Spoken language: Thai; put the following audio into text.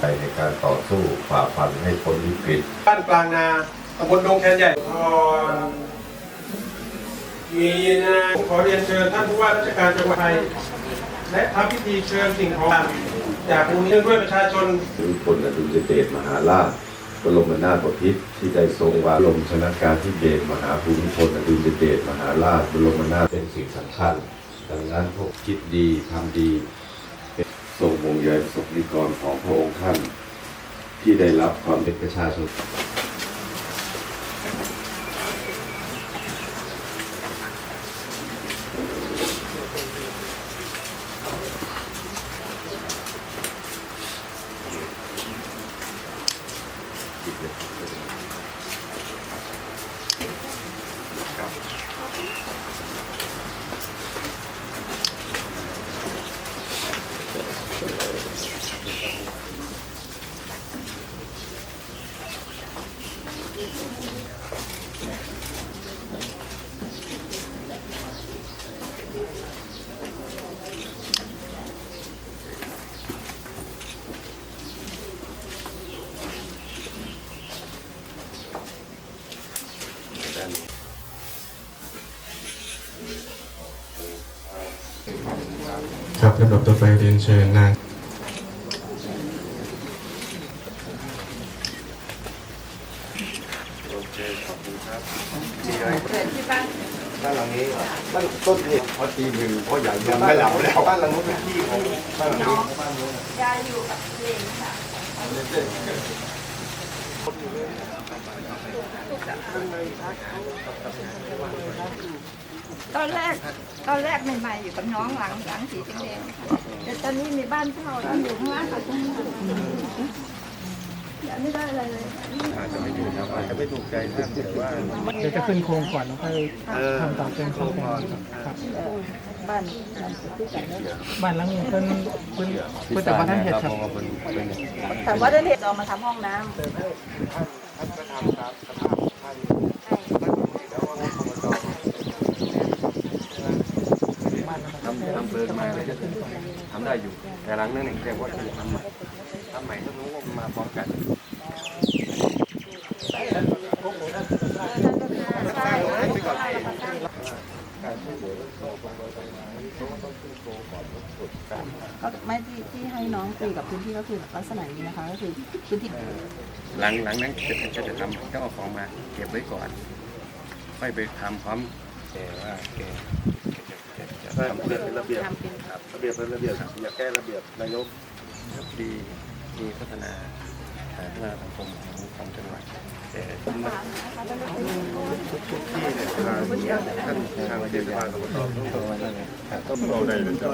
ใจในการต่อสู้ฝ่าฟันให้พ้นวิกฤตบ้านกลางนาตำบลดงแคนใหญ่พรมีนาขอเรียนเชิญท่านผู้ว่าราชการจังหวัดไทยและทำพิธีเชิญสิ่งของจากมูลนิธิด้วยประชาชนถึงพลอดุลยเดชมหาราชบรมนาถบพิตรที่ได้ทรงวาลมชนการที่เดชมหาภูมิพลอดุลยเดชมหาราชบรมนาถเป็นสิ่งสำคัญดังนั้นพวกคิดดีทำดี ทรงวงใยสบนิกรของพระองค์ท่าน ที่ได้รับความเป็นประชาชนครับ ครับลำดับต่อไปเรียนเชิญนางบ้านหลังนี้บ้านต้นเหตุพอตีหนึ่งพอใหญ่ยังไม่หลับแล้วบ้านหลังนู้นเป็นที่ของบ้านหลังนี้บ้านนู้นยายอยู่กับเพลงค่ะ ตอนแรกตอนแรกใหม่ๆอยู่กับน้องหลังหลังสีแดงๆค่ะแต่ตอนนี้มีบ้านเช่าที่อยู่ข้างล่างค่ะตรงนี้ยังไม่ได้อะไรเลยอาจจะไม่อยู่นะอาจจะไม่ถูกใจท่านแต่ว่าเดี๋ยวจะขึ้นโครงก่อนแล้วค่อยเออทำต่อเป็นโครงก่อนครับบ้านบ้านที่กันเนี่ยบ้านหลังนี้เพิ่นเพิ่นเพิ่นแต่ว่าท่านเห็ดครับแต่ว่าได้เด็กเรามาทำห้องน้ำท่านก็ทำตามสภาพท่านท่านแล้วก็อบตทำทำเบิกมาเลยทำได้อยู่ แต่หลังนั้นเองเรียกว่าคือทำใหม่ทำใหม่ต้องรู้ว่ามาพร้อมกันก็ไม่ที่ที่ให้น้องคุยกับพื้นที่ก็คือลักษณะนี้นะคะก็คือพื้นที่หลังหลังนั้นจะจะจะทำต้องเอาของมาเก็บไว้ก่อนค่อยไปทำพร้อมแกว่าแก แกจะจะทำระเบียบเป็นระเบียบครับระเบียบเป็นระเบียบอย่าแก้ระเบียบนายกดีมีพัฒนาพัฒนาสังคมของของจังหวัดแต่ที่มาทุกที่เนี่ยทางท่านทางเทศบาลอบตต้องต้องต้องเอาได้เลยจ้ะ